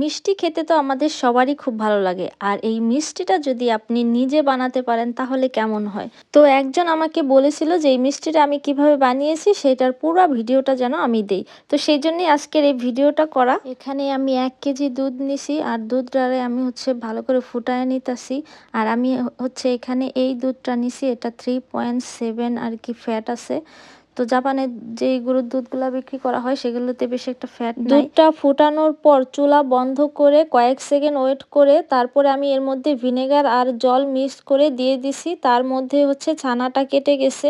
মিষ্টি খেতে তো আমাদের সবারই খুব ভালো লাগে। আর এই মিষ্টিটা যদি আপনি নিজে বানাতে পারেন, তাহলে কেমন হয়? তো একজন আমাকে বলেছিল যে, এই মিষ্টিটা আমি কীভাবে বানিয়েছি, সেটার পুরো ভিডিওটা যেন আমি দেই। তো সেই জন্যই আজকের এই ভিডিওটা করা। এখানে আমি এক কেজি দুধ নিছি, আর দুধটারে আমি হচ্ছে ভালো করে ফুটায় নিতেছি। আর আমি হচ্ছে এখানে এই দুধটা নিছি, এটা থ্রি পয়েন্ট সেভেন আর কি ফ্যাট আছে। তো জাপানে যে গরুর দুধগুলো বিক্রি করা হয়, সেগুলোতে বেশি একটা ফ্যাট দুধটা ফুটানোর পর চুলা বন্ধ করে কয়েক সেকেন্ড ওয়েট করে, তারপরে আমি এর মধ্যে ভিনেগার আর জল মিক্স করে দিয়ে দিছি। তার মধ্যে হচ্ছে ছানাটা কেটে গেছে।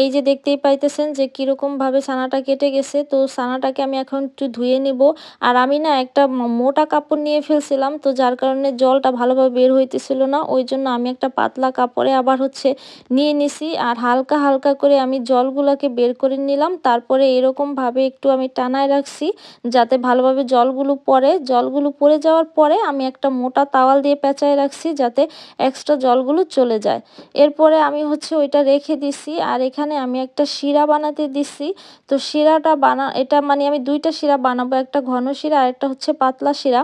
এই যে দেখতেই পাইতেছেন যে কীরকমভাবে ছানাটা কেটে গেছে। তো ছানাটাকে আমি এখন একটু ধুয়ে নিব। আর আমি না একটা মোটা কাপড় নিয়ে ফেলছিলাম, তো যার কারণে জলটা ভালোভাবে বের হইতেছিল না। ওই জন্য আমি একটা পাতলা কাপড়ে আবার হচ্ছে নিয়ে নিছি। আর হালকা হালকা করে আমি জলগুলোকে বের করে নিলাম। তারপরে এরকমভাবে একটু আমি টানায় রাখছি যাতে ভালোভাবে জলগুলো পড়ে। জলগুলো পড়ে যাওয়ার পরে আমি একটা মোটা তাওয়াল দিয়ে পেঁচায় রাখছি যাতে এক্সট্রা জলগুলো চলে যায়। এরপরে আমি হচ্ছে ওইটা রেখে দিছি আর এখানে আমি একটা শিরা বানাতে দিছি। তো শিরাটা বানা, এটা মানে আমি দুইটা শিরা বানাবো, একটা ঘন শিরা আর একটা হচ্ছে পাতলা শিরা।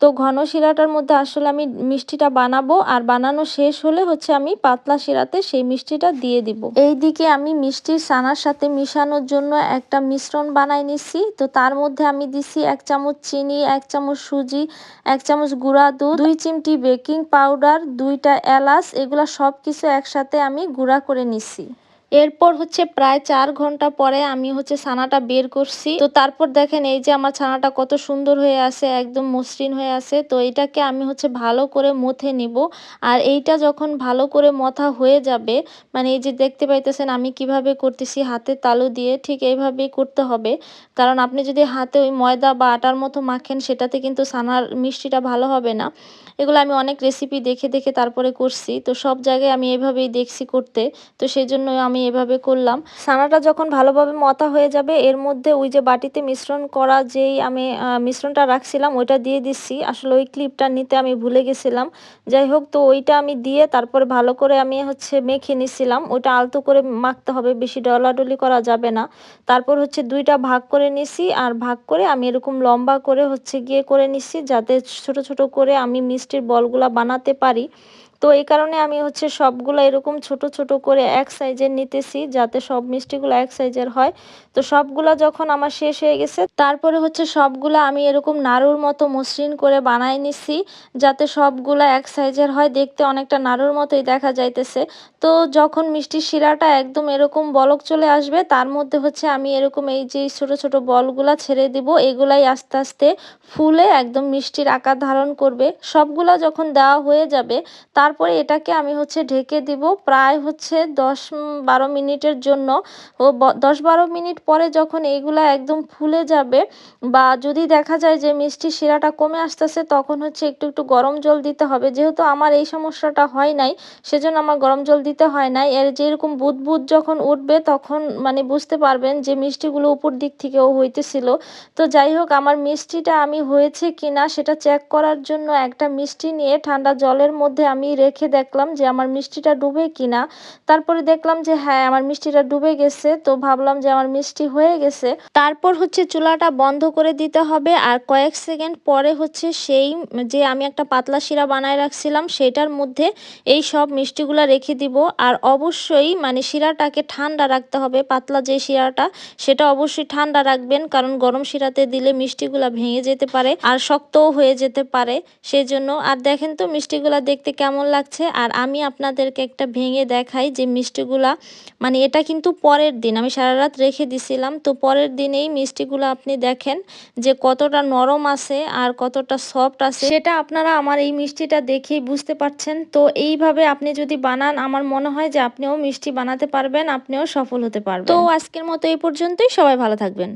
তো ঘন শিরাটার মধ্যে আসলে আমি মিষ্টিটা বানাবো, আর বানানো শেষ হলে হচ্ছে আমি পাতলা শিরাতে সেই মিষ্টিটা দিয়ে দিব। এইদিকে আমি মিষ্টির সানার সাথে মিশানোর জন্য একটা মিশ্রণ বানাই নিছি। তো তার মধ্যে আমি দিছি এক চামচ চিনি, এক চামচ সুজি, এক চামচ গুঁড়া দুধ, দুই চিমটি বেকিং পাউডার, দুইটা এলাচ, এগুলা সব কিছু একসাথে আমি গুঁড়া করে নিছি। এরপর হচ্ছে প্রায় চার ঘণ্টা পরে আমি হচ্ছে ছানাটা বের করছি। তো তারপর দেখেন এই যে আমার ছানাটা কত সুন্দর হয়ে আছে, একদম মসৃণ হয়ে আছে। তো এটাকে আমি হচ্ছে ভালো করে মথে নিব। আর এইটা যখন ভালো করে মথা হয়ে যাবে মানে এই যে দেখতে পাইতেছেন আমি কীভাবে করতেছি হাতে তালু দিয়ে ঠিক এইভাবেই করতে হবে। কারণ আপনি যদি হাতে ওই ময়দা বা আটার মতো মাখেন, সেটাতে কিন্তু ছানার মিষ্টিটা ভালো হবে না। এগুলো আমি অনেক রেসিপি দেখে দেখে তারপরে করছি। তো সব জায়গায় আমি এভাবেই দেখছি করতে। তো সেই জন্য আমি আমি এভাবে করলাম। ছানাটা যখন ভালোভাবে মতা হয়ে যাবে, এর মধ্যে ওই যে বাটিতে মিশ্রণ করা যেই আমি মিশ্রণটা রাখছিলাম, ওইটা দিয়ে দিচ্ছি। আসলে ওই ক্লিপটা নিতে আমি ভুলে গেছিলাম। যাই হোক, তো ওইটা আমি দিয়ে তারপরে ভালো করে আমি হচ্ছে মেখে নিছিলাম। ওইটা আলতো করে মাখতে হবে, বেশি ডলাডলি করা যাবে না। তারপর হচ্ছে দুইটা ভাগ করে নিছি আর ভাগ করে আমি এরকম লম্বা করে হচ্ছে গিয়ে করে নিছি যাতে ছোট ছোট করে আমি মিষ্টির বলগুলা বানাতে পারি। তো এই কারণে আমি হচ্ছে সবগুলো এরকম ছোট ছোট করে এক সাইজের নিতেছি যাতে সব মিষ্টিগুলো এক সাইজের হয়। তো সবগুলো যখন আমার শেষ হয়ে গেছে, তারপরে হচ্ছে সবগুলো আমি এরকম নাড়ুর মতো মসৃণ করে বানাই নিছি যাতে সবগুলো এক সাইজের হয়। দেখতে অনেকটা নাড়ুর মতোই দেখা যাইতেছে। তো যখন মিষ্টির শিরাটা একদম এরকম বলক চলে আসবে, তার মধ্যে হচ্ছে আমি এরকম এই যে ছোট ছোট বলগুলা ছেড়ে দিব, এগুলাই আস্তে আস্তে ফুলে একদম মিষ্টির আকার ধারণ করবে। সবগুলা যখন দেওয়া হয়ে যাবে, তার তারপরে এটাকে আমি হচ্ছে ঢেকে দিব প্রায় হচ্ছে দশ বারো মিনিটের জন্য। ও দশ বারো মিনিট পরে যখন এইগুলা একদম ফুলে যাবে বা যদি দেখা যায় যে মিষ্টি শিরাটা কমে আসতেছে, তখন হচ্ছে একটু একটু গরম জল দিতে হবে। যেহেতু আমার এই সমস্যাটা হয় নাই, সেজন্য আমার গরম জল দিতে হয় নাই। এর যেরকম বুদ বুদ যখন উঠবে, তখন মানে বুঝতে পারবেন যে মিষ্টিগুলো উপর দিক থেকেও হইতেছিল। তো যাই হোক, আমার মিষ্টিটা আমি হয়েছে কিনা, সেটা চেক করার জন্য একটা মিষ্টি নিয়ে ঠান্ডা জলের মধ্যে আমি রেখে দেখলাম যে আমার মিষ্টিটা ডুবে কিনা। তারপরে দেখলাম যে হ্যাঁ আমার মিষ্টিটা ডুবে গেছে। তো ভাবলাম যে আমার মিষ্টি হয়ে গেছে। তারপর হচ্ছে চুলাটা বন্ধ করে দিতে হবে আর কয়েক সেকেন্ড পরে হচ্ছে সেই যে আমি একটা পাতলা শিরা বানায় রাখছিলাম সেটার মধ্যে এই সব মিষ্টিগুলো রেখে দিব। আর অবশ্যই মানে শিরাটাকে ঠান্ডা রাখতে হবে। পাতলা যে শিরাটা, সেটা অবশ্যই ঠান্ডা রাখবেন কারণ গরম শিরাতে দিলে মিষ্টিগুলা ভেঙে যেতে পারে আর শক্তও হয়ে যেতে পারে। সেজন্য আর দেখেন তো মিষ্টিগুলা দেখতে কেমন লাগছে। আর আমি আপনাদেরকে একটা ভেঙে দেখাই যে মিষ্টিগুলা মানে এটা কিন্তু পরের দিন, আমি সারা রাত রেখে দিছিলাম। তো পরের দিনেই মিষ্টিগুলো আপনি দেখেন যে কতটা নরম আছে আর কতটা সফট আছে। সেটা আপনারা আমার এই মিষ্টিটা দেখেই বুঝতে পারছেন। তো এইভাবে আপনি যদি বানান, আমার মনে হয় যে আপনিও মিষ্টি বানাতে পারবেন, আপনিও সফল হতে পারবেন। তো আজকের মতো এই পর্যন্তই। সবাই ভালো থাকবেন।